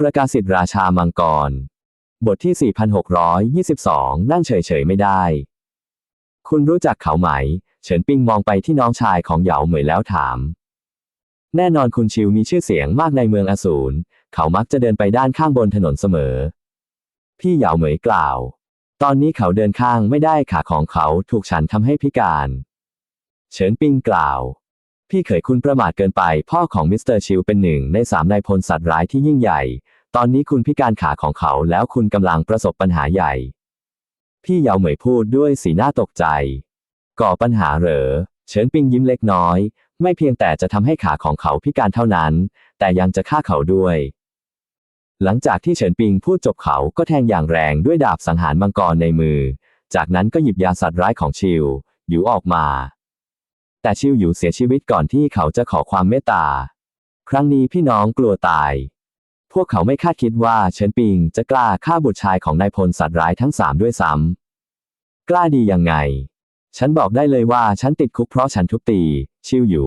ประกาศสิทธิราชามังกร บทที่ 4622 นั่งเฉยๆไม่ได้ คุณรู้จักเขาไหม เฉินปิงมองไปที่น้องชายของเหยาเหมยแล้วถาม แน่นอนคุณชิวมีชื่อเสียงมากในเมืองอสูร เขามักจะเดินไปด้านข้างบนถนนเสมอ พี่เหยาเหมยกล่าว ตอนนี้เขาเดินข้างไม่ได้ขาของเขาถูกฉันทำให้พิการ เฉินปิงกล่าว พี่เขยคุณประมาทเกินไป พ่อของมิสเตอร์ชิวเป็นหนึ่งในสามนายพลสัตว์ร้ายที่ยิ่งใหญ่ ตอนนี้คุณพิการขาของเขาแล้วคุณกำลังประสบปัญหาใหญ่ พี่เยาเหมยพูดด้วยสีหน้าตกใจ ก่อปัญหาเหรอ เฉินปิงยิ้มเล็กน้อย ไม่เพียงแต่จะทำให้ขาของเขาพิการเท่านั้น แต่ยังจะฆ่าเขาด้วย หลังจากที่เฉินปิงพูดจบเขาก็แทงอย่างแรงด้วยดาบสังหารมังกรในมือ จากนั้นก็หยิบยาสัตว์ร้ายของชิวหยูออกมา แต่ชิวหยูเสียชีวิตก่อนที่เขาจะขอความเมตตา ครั้งนี้พี่น้องกลัวตาย พวกเขาไม่คาดคิดว่าเฉินปิงจะกล้าฆ่าบุตรชายของนายพลสัตว์ร้ายทั้งสามด้วยซ้ำ กล้าดียังไง ฉันบอกได้เลยว่าฉันติดคุกเพราะฉันทุบตี ชิวหยู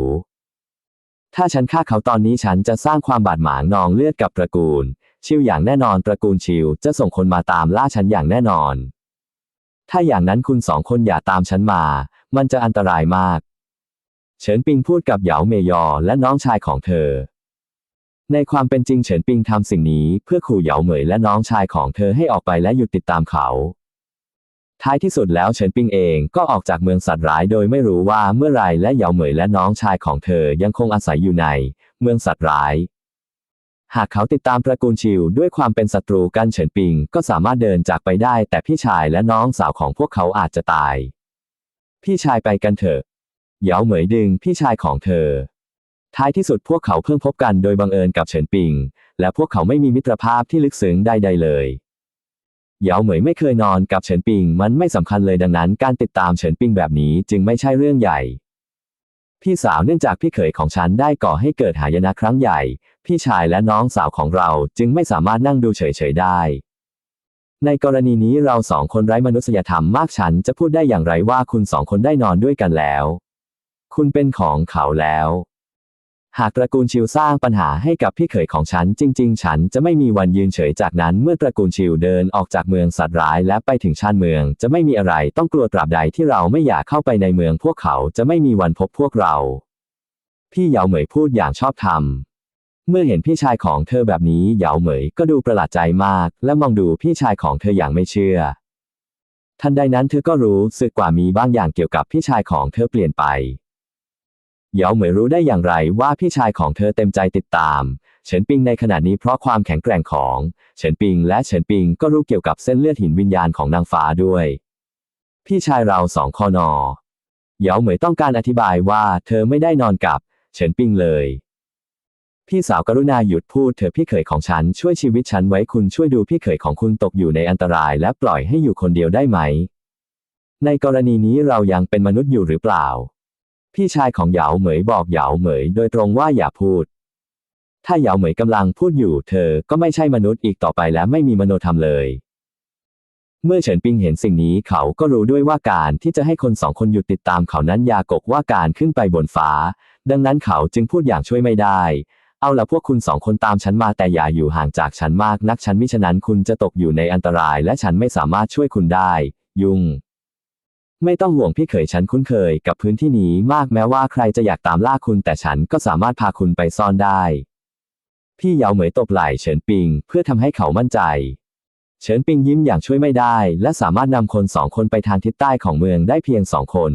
ถ้าฉันฆ่าเขาตอนนี้ฉันจะสร้างความบาดหมางนองเลือดกับตระกูล ชิวอย่างแน่นอนตระกูลชิวจะส่งคนมาตามล่าฉันอย่างแน่นอนถ้าอย่างนั้นคุณสองคนอย่าตามฉันมา มันจะอันตรายมาก เฉินปิงพูดกับเหยาเมยอและน้องชายของเธอ ในความเป็นจริงเฉินปิงทำสิ่งนี้เพื่อขู่เหยาเหมยและน้องชายของเธอให้ออกไปและหยุดติดตามเขาท้ายที่สุดแล้วเฉินปิงเองก็ออกจากเมืองสัตว์ร้ายโดยไม่รู้ว่าเมื่อไรและเหยาเหมยและน้องชายของเธอยังคงอาศัยอยู่ใน เมืองสัตว์ร้าย หากเขาติดตามตระกูลชิวด้วยความเป็นศัตรูกันเฉินปิงก็สามารถเดินจากไปได้ แต่พี่ชายและน้องสาวของพวกเขาอาจจะตาย พี่ชายไปกันเถอะ เหยาเหมยดึงพี่ชายของเธอ ท้ายที่สุดพวกเขาเพิ่งพบกันโดยบังเอิญกับเฉินปิง และพวกเขาไม่มีมิตรภาพที่ลึกซึ้งใดๆเลยเหยาเหมยไม่เคยนอนกับเฉินปิง มันไม่สำคัญเลยดังนั้น การติดตามเฉินปิงแบบนี้จึงไม่ใช่เรื่องใหญ่ พี่สาวเนื่องจากพี่เขยของฉันได้ก่อให้เกิดหายนะครั้งใหญ่ พี่ชายและน้องสาวของเราจึงไม่สามารถนั่งดูเฉยๆได้ ในกรณีนี้เราสองคนไร้มนุษยธรรมมากฉันจะพูดได้อย่างไรว่าคุณสองคนได้นอนด้วยกันแล้ว คุณเป็นของเขาแล้ว หากตระกูลชิวสร้างปัญหาให้กับพี่เขยของฉันจริง ๆ ฉันจะไม่มีวันยืนเฉยจากนั้นเมื่อตระกูลชิวเดินออกจากเมืองสัตว์ร้ายและไปถึงชานเมือง จะไม่มีอะไรต้องกลัวตราบใดที่เราไม่อยากเข้าไปในเมืองพวกเขาจะไม่มีวันพบพวกเรา พี่เหยาเหมยพูดอย่างชอบธรรมเมื่อเห็นพี่ชายของเธอแบบนี้เหยาเหมยก็ดูประหลาดใจมาก และมองดูพี่ชายของเธออย่างไม่เชื่อ ทันใดนั้นเธอก็รู้สึกว่ามีบางอย่างเกี่ยวกับพี่ชายของเธอเปลี่ยนไป เยาเหมยรู้ได้อย่างไรว่าพี่ชายของเธอเต็มใจติดตาม เฉินปิงในขณะนี้เพราะความแข็งแกร่งของ เฉินปิงและเฉินปิงก็รู้เกี่ยวกับเส้นเลือดหินวิญญาณของนางฟ้าด้วย พี่ชายเราสองคอนอเยาเหมยต้องการอธิบายว่าเธอไม่ได้นอนกับ เฉินปิงเลย พี่สาวกรุณาหยุดพูดเถอะพี่เขยของฉันช่วยชีวิตฉันไว้คุณช่วยดูพี่เขยของคุณตกอยู่ในอันตรายและปล่อยให้อยู่คนเดียวได้ไหม ในกรณีนี้เรายังเป็นมนุษย์อยู่หรือเปล่า พี่ชายของเหยาเหมยบอกเหยาเหมยโดยตรงว่าอย่าพูด ถ้าเหยาเหมยกำลังพูดอยู่ เธอก็ไม่ใช่มนุษย์อีกต่อไปและไม่มีมโนธรรมเลย เมื่อเฉินปิงเห็นสิ่งนี้เขาก็รู้ด้วยว่าการที่จะให้คนสองคนหยุดติดตามเขานั้นยากกว่าการขึ้นไปบนฟ้า ดังนั้นเขาจึงพูดอย่างช่วยไม่ได้ เอาละพวกคุณสองคนตามฉันมาแต่อย่าอยู่ห่างจากฉันมากนักฉันมิฉะนั้นคุณจะตกอยู่ในอันตราย และฉันไม่สามารถช่วยคุณได้ ยุง ไม่ต้องห่วงพี่เขยฉันคุ้นเคยกับพื้นที่นี้มากแม้ว่าใครจะอยากตามล่าคุณแต่ฉันก็สามารถพาคุณไปซ่อนได้ พี่เยาเหมยตบไหล่เฉินปิง เพื่อทำให้เขามั่นใจ เฉินปิงยิ้มอย่างช่วยไม่ได้ และสามารถนำคนสองคนไปทางทิศใต้ของเมืองได้เพียงสองคน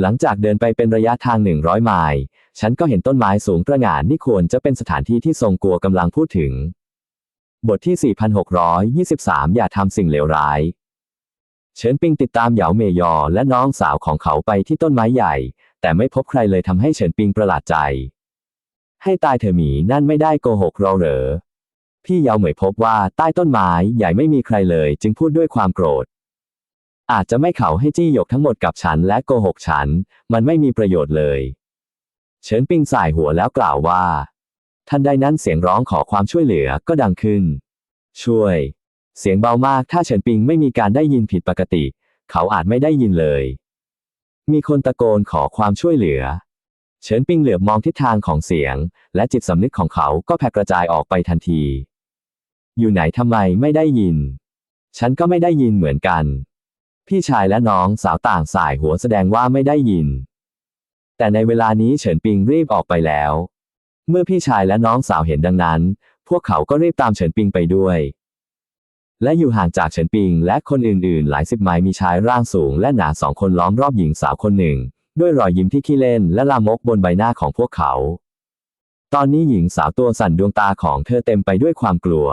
หลังจากเดินไปเป็นระยะทางหนึ่งร้อยไมล์ฉันก็เห็นต้นไม้สูงประหง่านนี่ควรจะเป็นสถานที่ที่ทรงกลัวกำลังพูดถึง บทที่ 4623 อย่าทำสิ่งเลวร้าย เฉินปิงติดตามเหยาเมยอและน้องสาวของเขาไปที่ต้นไม้ใหญ่ แต่ไม่พบใครเลยทำให้เฉินปิงประหลาดใจ ให้ตายเถอะหมีนั่นไม่ได้โกหกเราเหรอ พี่เหยาเหมยพบว่าใต้ต้นไม้ใหญ่ไม่มีใครเลย จึงพูดด้วยความโกรธ อาจจะไม่เขาให้จี้หยกทั้งหมดกับฉันและโกหกฉัน มันไม่มีประโยชน์เลย เฉินปิงส่ายหัวแล้วกล่าวว่า ทันใดนั้นเสียงร้องขอความช่วยเหลือก็ดังขึ้น ช่วย เสียงเบามากถ้าเฉินปิงไม่มีการได้ยินผิดปกติ เขาอาจไม่ได้ยินเลย มีคนตะโกนขอความช่วยเหลือ เฉินปิงเหลือบมองทิศทางของเสียง และจิตสำนึกของเขาก็แผ่กระจายออกไปทันที อยู่ไหนทำไมไม่ได้ยิน ฉันก็ไม่ได้ยินเหมือนกัน พี่ชายและน้องสาวต่างสายหัวแสดงว่าไม่ได้ยิน แต่ในเวลานี้เฉินปิงรีบออกไปแล้ว เมื่อพี่ชายและน้องสาวเห็นดังนั้น พวกเขาก็รีบตามเฉินปิงไปด้วย และอยู่ห่างจากเฉินปิงและคนอื่นๆ หลายสิบไมล์มีชายร่างสูงและหนาสองคนล้อมรอบหญิงสาวคนหนึ่ง ด้วยรอยยิ้มที่ขี้เล่นและลามกบนใบหน้าของพวกเขา ตอนนี้หญิงสาวตัวสั่นดวงตาของเธอเต็มไปด้วยความกลัว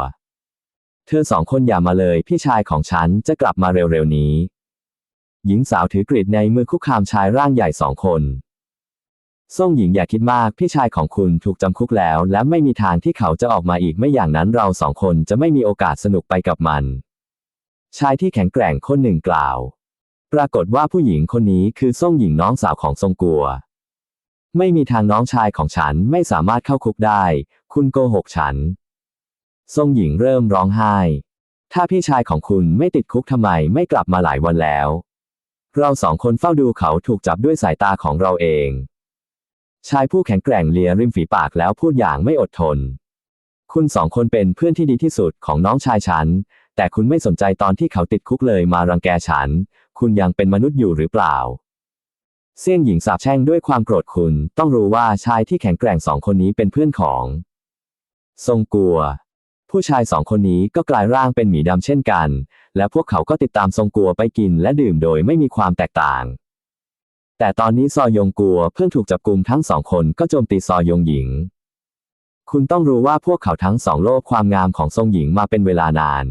เธอสองคนอย่ามาเลยพี่ชายของฉันจะกลับมาเร็วๆนี้ หญิงสาวถือกรีดในมือคุกคามชายร่างใหญ่สองคน ส่งหญิงอย่าคิดมากพี่ชายของคุณถูกจำคุกแล้ว และไม่มีทางที่เขาจะออกมาอีกไม่อย่างนั้นเราสองคนจะไม่มีโอกาสสนุกไปกับมัน ชายที่แข็งแกร่งคนหนึ่งกล่าว ปรากฏว่าผู้หญิงคนนี้คือส่งหญิงน้องสาวของทรงกัว ไม่มีทางน้องชายของฉันไม่สามารถเข้าคุกได้ คุณโกหกฉันทรงหญิงเริ่มร้องไห้ ถ้าพี่ชายของคุณไม่ติดคุกทำไมไม่กลับมาหลายวันแล้ว เราสองคนเฝ้าดูเขาถูกจับด้วยสายตาของเราเอง ชายผู้แข็งแกร่งเลียริมฝีปากแล้วพูดอย่างไม่อดทน คุณสองคนเป็นเพื่อนที่ดีที่สุดของน้องชายฉัน แต่คุณไม่สนใจตอนที่เขาติดคุกเลยมารังแกฉัน คุณยังเป็นมนุษย์อยู่หรือเปล่าเสี่ยงหญิงสาบแช่งด้วยความโกรธคุณ ต้องรู้ว่าชายที่แข็งแกร่งสองคนนี้เป็นเพื่อนของ ทรงกัว ผู้ชายสองคนนี้ก็กลายร่างเป็นหมีดำเช่นกัน และพวกเขาก็ติดตามทรงกัวไปกินและดื่มโดยไม่มีความแตกต่าง แต่ตอนนี้ซอยงกัวเพิ่งถูกจับกลุมทั้งสองคนก็โจมตีซอยงหญิง คุณต้องรู้ว่าพวกเขาทั้งสองโลภความงามของทรงหญิงมาเป็นเวลานาน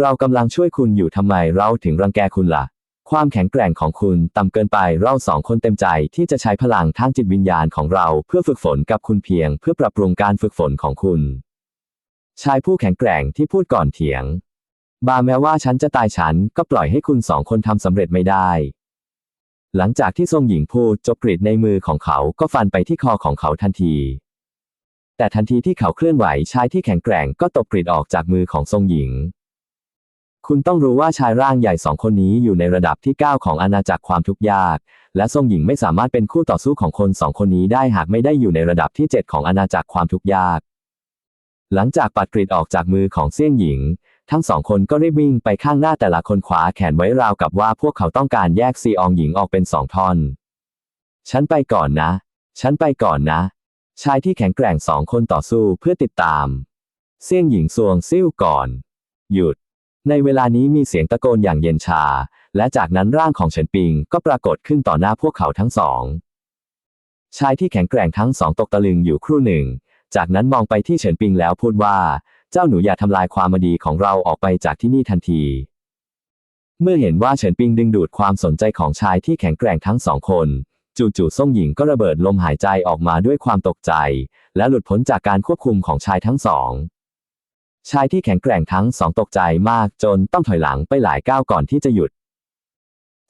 เรากำลังช่วยคุณอยู่ทำไมเราถึงรังแกคุณละ่ะ ความแข็งแกร่งของคุณต่ำเกินไปเราสองคนเต็มใจที่จะใช้พลังทางจิตวิญญาณของเราเพื่อฝึกฝนกับคุณเพียง เพื่อปรับปรุงการฝึกฝนของคุณชายผู้แข็งแกร่งที่พูดก่อนเถียง บาแม้ว่าฉันจะตายฉันก็ปล่อยให้คุณสองคนทำสำเร็จไม่ได้ หลังจากที่ทรงหญิงพูดจบกรีดในมือของเขาก็ฟันไปที่คอของเขาทันที แต่ทันทีที่เขาเคลื่อนไหวชายที่แข็งแกร่งก็ตบกรีดออกจากมือของทรงหญิง คุณต้องรู้ว่าชายร่างใหญ่สองคนนี้อยู่ในระดับที่ 9 ของอาณาจักรความทุกข์ยาก และทรงหญิงไม่สามารถเป็นคู่ต่อสู้ของคนสองคนนี้ได้หากไม่ได้อยู่ในระดับที่ 7 ของอาณาจักรความทุกข์ยาก หลังจากปัดกรีดออกจากมือของเซี่ยงหญิง ทั้งสองคนก็รีบวิ่งไปข้างหน้าแต่ละคนขวาแขนไว้ราวกับว่าพวกเขาต้องการแยกซีอองหญิงออกเป็นสองท่อน ฉันไปก่อนนะ ฉันไปก่อนนะ ชายที่แข็งแกร่งสองคนต่อสู้เพื่อติดตามเซี่ยงหญิงซวงซิ่วก่อน หยุด ในเวลานี้มีเสียงตะโกนอย่างเย็นชา และจากนั้นร่างของเฉินปิงก็ปรากฏขึ้นต่อหน้าพวกเขาทั้งสอง ชายที่แข็งแกร่งทั้งสองตกตะลึงอยู่ครู่หนึ่ง จากนั้นมองไปที่เฉินปิงแล้วพูดว่า เจ้าหนูอย่าทำลายความดีของเราออกไปจากที่นี่ทันที เมื่อเห็นว่าเฉินปิงดึงดูดความสนใจของชายที่แข็งแกร่งทั้งสองคน จู่ๆซ่งหญิงก็ระเบิดลมหายใจออกมาด้วยความตกใจ และหลุดพ้นจากการควบคุมของชายทั้งสองชายที่แข็งแกร่งทั้งสองตกใจมากจนต้องถอยหลังไปหลายก้าวก่อนที่จะหยุด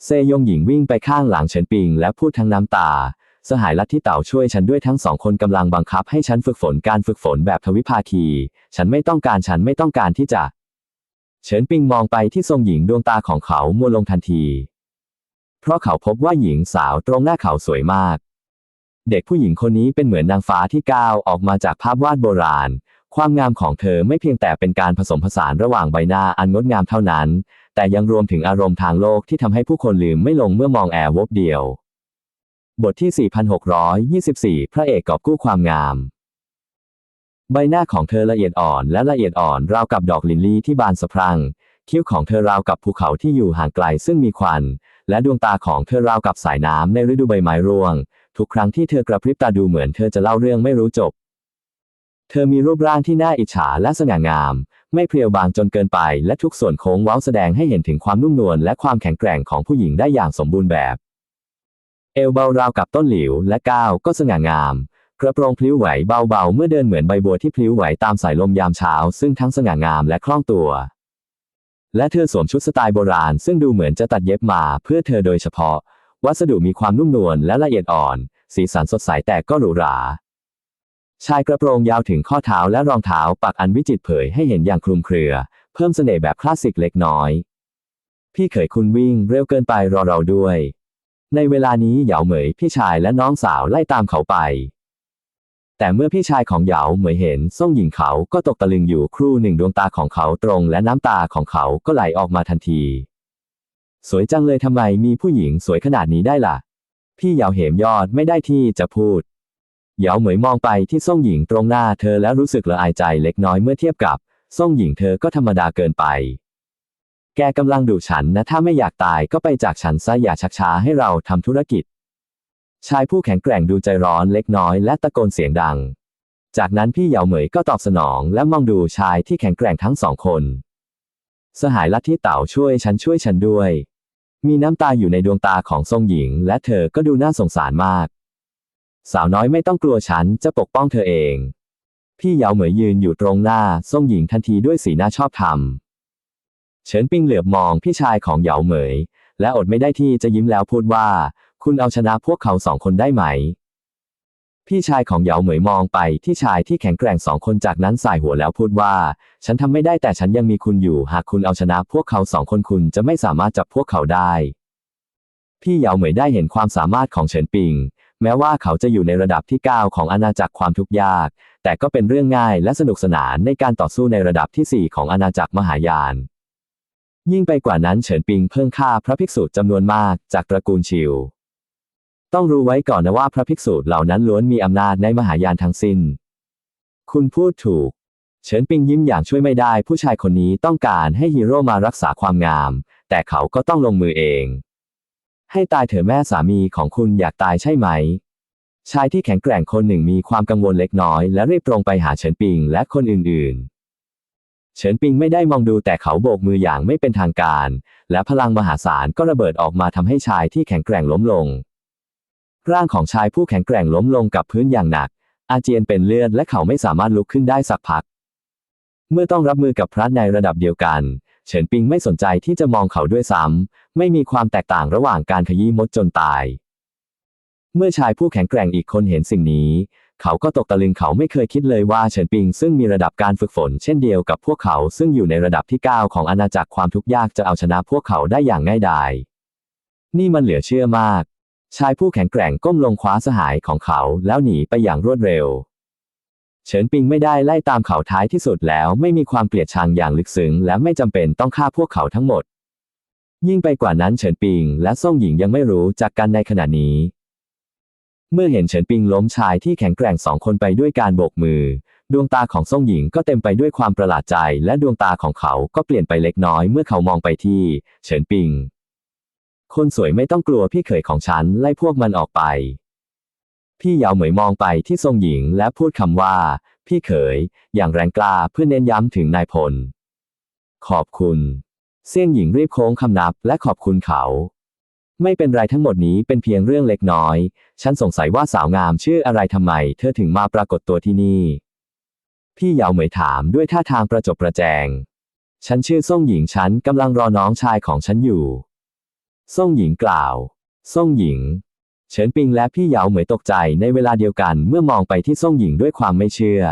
เซยงหญิงวิ่งไปข้างหลังเฉินปิงและพูดทั้งน้ำตา สหายลัทธิเต่าช่วยฉันด้วยทั้งสองคนกำลังบังคับให้ฉันฝึกฝนการฝึกฝนแบบทวิภาคี ฉันไม่ต้องการฉันไม่ต้องการที่จะ เฉินปิงมองไปที่ทรงหญิงดวงตาของเขามัวลงทันที เพราะเขาพบว่าหญิงสาวตรงหน้าเขาสวยมาก เด็กผู้หญิงคนนี้เป็นเหมือนนางฟ้าที่ก้าวออกมาจากภาพวาดโบราณ ความงามของเธอไม่เพียงแต่เป็นการผสมผสานระหว่างใบหน้าอันงดงามเท่านั้น แต่ยังรวมถึงอารมณ์ทางโลกที่ทำให้ผู้คนลืมไม่ลงเมื่อมองแอร์วบเดียว บทที่ 4624 พระเอกกอบกู้ความงาม ใบหน้าของเธอละเอียดอ่อนและละเอียดอ่อนราวกับดอกลิลลี่ที่บานสะพรั่ง คิ้วของเธอราวกับภูเขาที่อยู่ห่างไกลซึ่งมีควัน และดวงตาของเธอราวกับสายน้ำในฤดูใบไม้ร่วง ทุกครั้งที่เธอกระพริบตาดูเหมือนเธอจะเล่าเรื่องไม่รู้จบ เธอมีรูปร่างที่น่าอิจฉาและสง่างาม ไม่เพรียวบางจนเกินไป และทุกส่วนโค้งเว้าแสดงให้เห็นถึงความนุ่มนวลและความแข็งแกร่งของผู้หญิงได้อย่างสมบูรณ์แบบ เอวเบาราวกับต้นหลิวและก้าวก็สง่างาม กระโปรงพลิ้วไหวเบาๆ เมื่อเดินเหมือนใบบัวที่พลิ้วไหวตามสายลมยามเช้า ซึ่งทั้งสง่างามและคล่องตัว และเธอสวมชุดสไตล์โบราณ ซึ่งดูเหมือนจะตัดเย็บมาเพื่อเธอโดยเฉพาะ วัสดุมีความนุ่มนวลและละเอียดอ่อน สีสันสดใสแต่ก็หรูหราชายกระโปรงยาวถึงข้อเท้าและรองเท้าปักอันวิจิตรเผยให้เห็นอย่างคลุมเครือ เพิ่มเสน่ห์แบบคลาสสิกเล็กน้อย พี่เขยคุณวิ่งเร็วเกินไปรอเราด้วย ในเวลานี้เหยาเหมยพี่ชายและน้องสาวไล่ตามเขาไป แต่เมื่อพี่ชายของเหยาเหมยเห็นซ่งหญิงเขาก็ตกตะลึงอยู่ครู่หนึ่งดวงตาของเขาตรงและน้ำตาของเขาก็ไหลออกมาทันที สวยจังเลยทำไมมีผู้หญิงสวยขนาดนี้ได้ล่ะ พี่เหยาเหมยอดไม่ได้ที่จะพูดเหยาเหมยมองไปที่ซ่งหญิงตรงหน้าเธอแล้วรู้สึกละอายใจเล็กน้อยเมื่อเทียบกับซ่งหญิงเธอก็ธรรมดาเกินไป แกกำลังดุฉันนะ ถ้าไม่อยากตายก็ไปจากฉันซะอย่าชักช้าให้เราทำธุรกิจ ชายผู้แข็งแกร่งดูใจร้อนเล็กน้อยและตะโกนเสียงดัง จากนั้นพี่เหยาเหมยก็ตอบสนองและมองดูชายที่แข็งแกร่งทั้งสองคน สหายลัทธิเต่าช่วยฉันช่วยฉันด้วย มีน้ำตาอยู่ในดวงตาของทรงหญิง และเธอก็ดูน่าสงสารมาก สาวน้อยไม่ต้องกลัวฉันจะปกป้องเธอเอง พี่เหยาเหมยยืนอยู่ตรงหน้าทรงหญิงทันทีด้วยสีหน้าชอบธรรม เฉินปิงเหลือบมองพี่ชายของเหยาเหมย และอดไม่ได้ที่จะยิ้มแล้วพูดว่า คุณเอาชนะพวกเขาสองคนได้ไหม พี่ชายของเหยาเหมยมองไปที่ชายที่แข็งแกร่งสองคนจากนั้นสายหัวแล้วพูดว่า ฉันทำไม่ได้แต่ฉันยังมีคุณอยู่ หากคุณเอาชนะพวกเขาสองคนคุณจะไม่สามารถจับพวกเขาได้ พี่เหยาเหมยได้เห็นความสามารถของเฉินปิง แม้ว่าเขาจะอยู่ในระดับที่ 9 ของอาณาจักรความทุกข์ยาก แต่ก็เป็นเรื่องง่ายและสนุกสนานในการต่อสู้ในระดับที่ 4 ของอาณาจักรมหายาน ยิ่งไปกว่านั้นเฉินปิงเพิ่งฆ่าพระภิกษุจำนวนมากจากตระกูลชิว ต้องรู้ไว้ก่อนนะว่าพระภิกษุเหล่านั้นล้วนมีอำนาจในมหายานทั้งสิ้น คุณพูดถูก เฉินปิงยิ้มอย่างช่วยไม่ได้ ผู้ชายคนนี้ต้องการให้ฮีโร่มารักษาความงาม แต่เขาก็ต้องลงมือเอง ให้ตายเถอะแม่สามีของคุณอยากตายใช่ไหม ชายที่แข็งแกร่งคนหนึ่งมีความกังวลเล็กน้อย และรีบตรงไปหาเฉินปิงและคนอื่นๆ เฉินปิงไม่ได้มองดูแต่เขาโบกมืออย่างไม่เป็นทางการ และพลังมหาศาลก็ระเบิดออกมาทำให้ชายที่แข็งแกร่งล้มลง ร่างของชายผู้แข็งแกร่งล้มลงกับพื้นอย่างหนัก อาเจียนเป็นเลือดและเขาไม่สามารถลุกขึ้นได้สักพัก เมื่อต้องรับมือกับพระในระดับเดียวกัน เฉินปิงไม่สนใจที่จะมองเขาด้วยซ้ำไม่มีความแตกต่างระหว่างการขยี้มดจนตาย เมื่อชายผู้แข็งแกร่งอีกคนเห็นสิ่งนี้ เขาก็ตกตะลึงเขาไม่เคยคิดเลยว่าเฉินปิงซึ่งมีระดับการฝึกฝนเช่นเดียวกับพวกเขาซึ่งอยู่ในระดับที่ 9 ของอาณาจักรความทุกข์ยากจะเอาชนะพวกเขาได้อย่างง่ายดาย นี่มันเหลือเชื่อมาก ชายผู้แข็งแกร่งก้มลงคว้าสหายของเขาแล้วหนีไปอย่างรวดเร็ว เฉินปิงไม่ได้ไล่ตามเขาท้ายที่สุดแล้วไม่มีความเกลียดชังอย่างลึกซึ้งและไม่จำเป็นต้องฆ่าพวกเขาทั้งหมด ยิ่งไปกว่านั้นเฉินปิงและซ่งหญิงยังไม่รู้จักกันในขณะนี้ เมื่อเห็นเฉินปิงล้มชายที่แข็งแกร่งสองคนไปด้วยการโบกมือ ดวงตาของซ่งหญิงก็เต็มไปด้วยความประหลาดใจ และดวงตาของเขาก็เปลี่ยนไปเล็กน้อยเมื่อเขามองไปที่ เฉินปิง คนสวยไม่ต้องกลัวพี่เขยของฉันไล่พวกมันออกไป พี่เยาเหมยมองไปที่ทรงหญิงและพูดคำว่า พี่เขย อย่างแรงกล้าเพื่อเน้นย้ำถึงนายพล ขอบคุณเสี่ยงหญิงรีบโค้งคำนับและขอบคุณเขา ไม่เป็นไรทั้งหมดนี้เป็นเพียงเรื่องเล็กน้อย ฉันสงสัยว่าสาวงามชื่ออะไรทำไม เธอถึงมาปรากฏตัวที่นี่ พี่เหยาเหมยถามด้วยท่าทางประจบประแจง ฉันชื่อซ่งหญิงฉันกำลังรอน้องชายของฉันอยู่ซ่งหญิงกล่าวซ่งหญิง เฉินปิงและพี่เหยาเหมยตกใจในเวลาเดียวกันเมื่อมองไปที่ซ่งหญิงด้วยความไม่เชื่อ